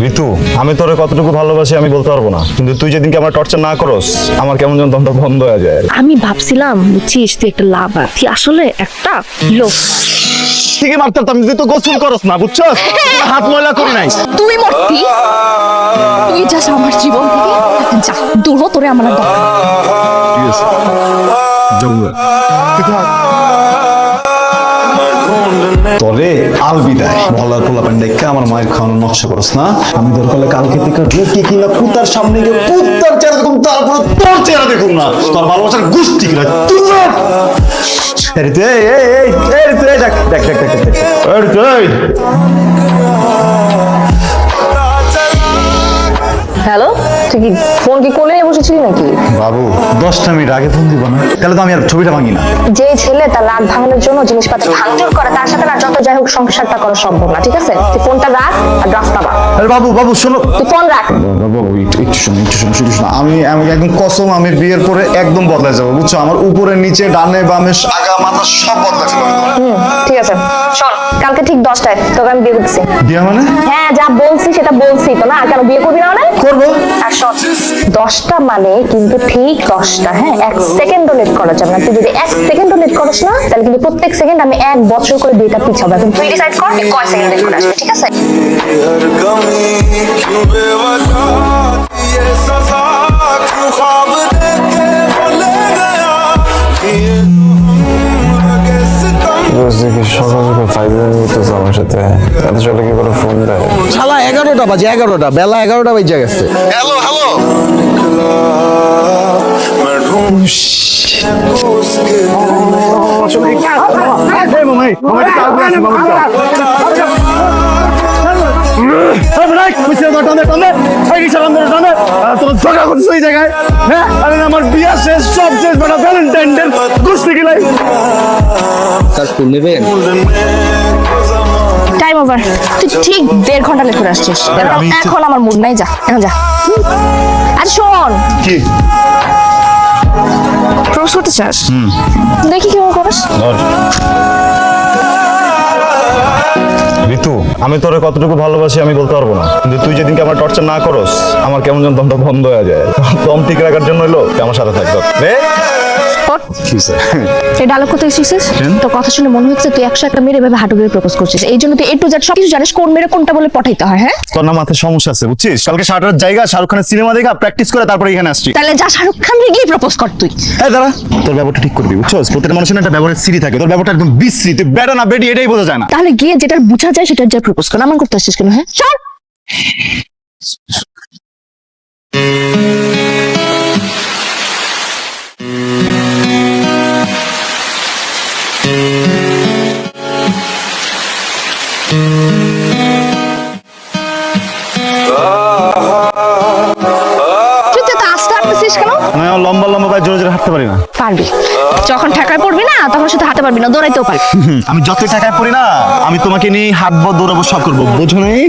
ঋতু আমি তোরে কতটুকু ভালোবাসি আমি বলতে পারব না। কিন্তু তুই যেদিনকে আমার টর্চার না করস আমার কেমন যেন দমটা বন্ধ হয়ে যায়। আমি ভাবছিলাম বুঝছিস তুই একটা লাভ তুই আসলে একটা লোক। ঠিকই মারতে পারতাম তুই তো গোসল করস না বুঝছস? হাত ময়লা করি নাই। তুই মরতি। তুই যাস আমার জীবন থেকে যা। দূর হ, তোরে আমার আর দরকার নেই। ঠিক আছে। বিদায় পোলা আমার মায়ের খাওয়ানোর নকশা করস না। আমি কালকে থেকে কিনা কুতার সামনে গিয়ে কুত্তার চেহারা দেখুন তোর চেহারা দেখুন না। তোর ভালোবাসার গোষ্ঠী কিনা। হ্যালো ফোন কি কোলে বসেছিলি নাকি? বাবু দশটা মিনিট আগে ফোন দিব না। তাহলে তো আমি আর ছবিটা ভাঙি না। যে ছেলে তার রাগ ভাঙানোর জন্য জিনিসপত্র ভাঙচুর করে তার সাথে না যত যাই হোক সংসারটা করা সম্ভব না ঠিক আছে? তুই ফোনটা রাখ আর রাস্তা বা আরে বাবু বাবু শোনো। তুই ফোন রাখ। বাবু একটু শোনো একটু শোনো শুধু শোনো। আমি আমি একদম কসম আমি বিয়ের পরে একদম বদলে যাব বুঝছ? আমার উপরে নিচে ডানে বামে আগা মাথা সব বদলে যাবে ঠিক আছে। শোন কালকে ঠিক দশটায় তোকে আমি বিয়ে করছি বিয়ে মানে? হ্যাঁ যা বলছি সেটা বলছি তো না? কেন বিয়ে করবি না মানে? করব। আর শোন দশটা মানে কিন্তু ঠিক দশটা হ্যাঁ? এক সেকেন্ডও লেট করা যাবে না। তুই যদি এক সেকেন্ডও লেট করিস না তাহলে কিন্তু প্রত্যেক সেকেন্ড আমি এক বছর করে দুইটা পিছাবো এখন তুই ডিসাইড কর তুই কয় সেকেন্ড লেট করে ঠিক আছে? বেলা এগারোটা বাজে এগারোটা বেজে গেছে। হ্যালো হ্যালো জায়গায় হ্যাঁ আমার শেষ সব শেষ বেটা ভ্যালেন্টাইন ডে গুছতে গেলাই তার ফুল ঠিক দেড় ঘণ্টা লেট করে আসছিস। এখন আমার মুড নাই যা এখন যা। আর শোন। কি? প্রশ্ন করতে চাস? দেখি কেমন করিস। ঋতু আমি তোরে কতটুকু ভালোবাসি আমি বলতে পারব না। কিন্তু তুই যেদিনকে আমার টর্চার না করস আমার কেমন যেন দমটা বন্ধ হয়ে যায়। দম ঠিক রাখার জন্য হইল আমার সাথে থাকবে রে ওঠ। কি হইছে? এই ডায়লগ কোথায় শিখছিস তোর কথা শুনে মনে হচ্ছে তুই একশো একটা মেরে ভাবে হাঁটু গেড়ে প্রপোজ করছিস। এই জন্য তুই এ টু জেড সব কিছু জানিস কোন মেরে কোনটা বলে পঠাইতে হয় হ্যাঁ? তোর না মাথায় সমস্যা আছে বুঝছিস? কালকে সারাটার জায়গা শাহরুখ খানের সিনেমা দেখা প্র্যাকটিস করে তারপরে এখানে আসছি। তাহলে যা শাহরুখ খান রে গিয়ে প্রপোজ কর তুই। এই দাঁড়া তোর ব্যাপারটা ঠিক করবি বুঝছস? প্রত্যেকটা মানুষের একটা ব্যবহারের সিঁড়ি থাকে তোর ব্যাপারটা একদম বিশ্রী তুই বেটা না বেটি এটাই বোঝা যায় না। তাহলে গিয়ে যেটা বোঝা যায় সেটা যা প্রপোজ কর আমার করতে আসছিস কেন হ্যাঁ? চল! আমি লম্বা লম্বা পায়ে জোরে জোরে হাঁটতে পারি না। পারবি। যখন ঠেকায় পড়বি না তখন শুধু হাতে পারবি না দৌড়াইতেও পারবি। আমি যতই টাকায় পড়ি না আমি তোমাকে নিয়ে হাঁটবো দৌড়াবো সব করব। বোঝো নেই?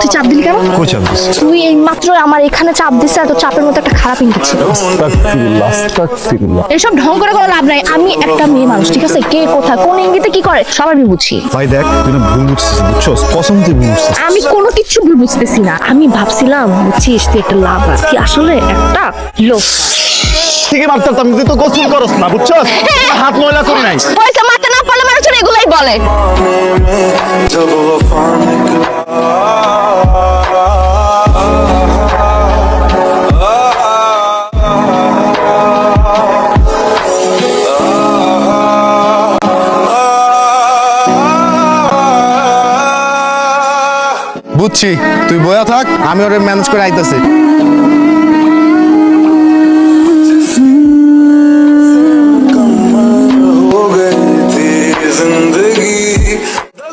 তুই চাপ দিলি কেন? কই চাপিস তুই এই মাত্র আমার এখানে চাপ আর তোর চাপের মতো একটা খারাপ ইঙ্গিত ছিল। এসব ঢং করে কোনো লাভ নাই। আমি একটা মেয়ে মানুষ ঠিক আছে? কে কোথায় কোন ইঙ্গিতে কি করে সব আমি বুঝি। ভাই দেখ তুই না ভুল বুঝছিস বুঝছস? কসম তুই ভুল বুঝছিস। আমি কোনো কিছু ভুল বুঝতেছি না। আমি ভাবছিলাম বুঝছিস তুই একটা লাভ তুই আসলে একটা লোক থেকে মারতাম তুই তো গোসল করস না বুঝছস? হ্যাঁ। হাত ময়লা করি নাই। পয়সা মারতে না পারলে মানুষজন এগুলাই বলে। বুঝছি তুই বয়া থাক আমি ওরে ম্যানেজ করে আইতাছি।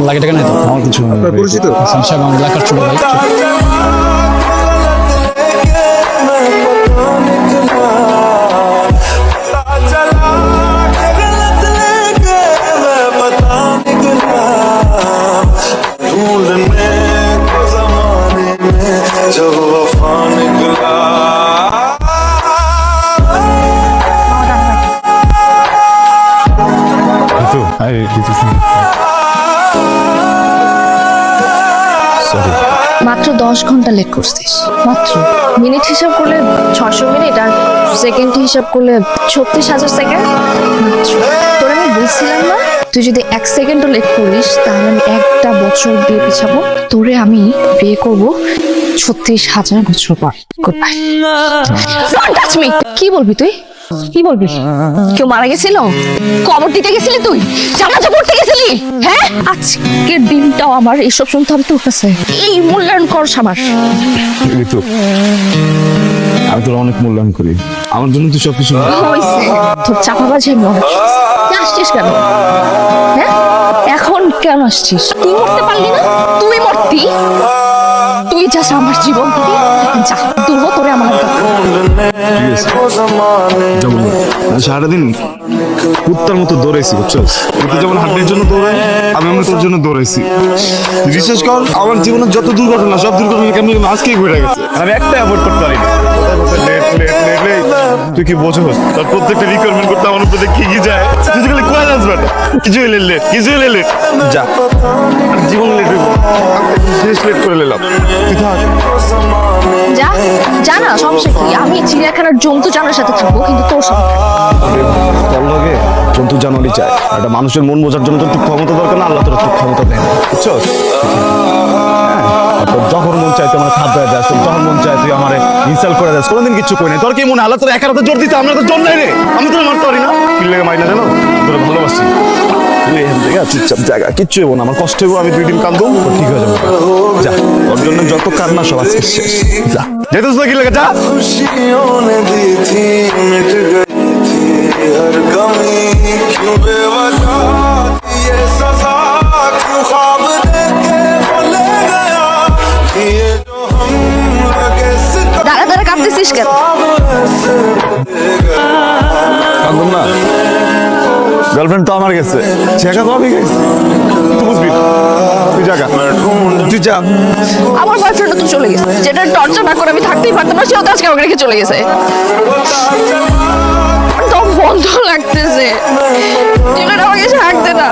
লাগে টাকা নাই তো? আমার কিছু পরিচিত সংসার আমার এলাকার ছোট ভাই দশ ঘণ্টা লেট করছিস মাত্র। মিনিট হিসাব করলে ছশো মিনিট আর সেকেন্ড হিসাব করলে ছত্রিশ হাজার সেকেন্ড মাত্র। তোর আমি বলছিলাম না তুই যদি এক সেকেন্ডও লেট করিস তাহলে আমি একটা বছর বিয়ে পিছাবো। তোরে আমি বিয়ে করব ছত্রিশ হাজার বছর পর। গুড বাই কি বলবি তুই? কি বলবি? কেউ মারা গেছিল? কবর দিতে গেছিলি তুই? জানাজা পড়তে গেছিলি? হ্যাঁ? আজকের দিনটাও আমার এসব শুনতে হবে তোর কাছে। এই মূল্যায়ন কর আমার। ঋতু আমি তোর অনেক মূল্যায়ন করি। আমার জন্য তুই সবকিছু তোর চাপাবাজি আমি অনেক আসছিস কেন? হ্যাঁ? এখন কেন আসছিস? তুই মরতে পারলি না? তুই মরতি? যাস আমার জীবন যা তোরে আমার মানে সারাদিন কুত্তার মতো দৌড়াইছি, বুঝছ? তুই যেমন জন্য দৌড়াই, আমি আমার তোর জন্য দৌড়াইছি। বিশেষ কর, আমার জীবনের যত দুর্ঘটনা, সব দুর্ঘটনা কেমন আজকেই ঘুরে গেছে। আমি একটা অ্যাভয়েড করতে পারি তুই কি বোঝোস? তার প্রত্যেকটা রিকোয়ারমেন্ট করতে আমার উপরে কি কি যায়? খালি কয়েল আসবে কিছু হইলে লেট কিছু হইলে লেট যা। জীবন লেট হইব। শেষ লেট করে নিলাম। তুই থাক। যা জানা সমস্যা কি? আমি চিড়িয়াখানার জন্তু জানার সাথে থাকব কিন্তু তোর সাথে তোর লগে? জন্তু জানোয়ারই চায়। একটা মানুষের মন বোঝার জন্য তোর ক্ষমতা দরকার না আল্লাহ তোর ক্ষমতা দেয়। না বুঝছস হ্যাঁ, তোর যখন মন চায় তুই আমার খাদ্য হয়ে যাস তোর যখন মন চায় তুই আমার ইনসাল্ট করে যাস কোনোদিন কিছু কই নাই তোর কি মনে হয় আল্লাহ তোর একার হাতে জোর দিতে আমরা তো জোর নাই রে আমি তোর মারতে পারি না কি লেগে মারি না জানো তোর ভালোবাসি তুই এখান থেকে চুপচাপ জায়গা কিচ্ছু হইব না আমার কষ্ট হইব আমি দুই দিন কান্দবো তোর ঠিক হয়ে যাবে যা তোর জন্য যত কান্না সব আজকে শেষ যা যেতে কি লেগে যা खुशियों ने दी थी मिट गई थी हर कमी क्यों बेवजह কাঁদছিস কেন কান্দুম না। গার্লফ্রেন্ড তো আমার গেছে। জায়গা তো আমি গেছি। তুই বুঝবি? তুই জায়গা তুই যা। আমার বয়ফ্রেন্ড তো চলে গেছে। যেটা টর্চার না করে আমি থাকতেই পারতাম না সেও তো আজকে আমাকে রেখে চলে গেছে। তো বন্ধ লাগতেছে। যেটা আমাকে থাকতে না।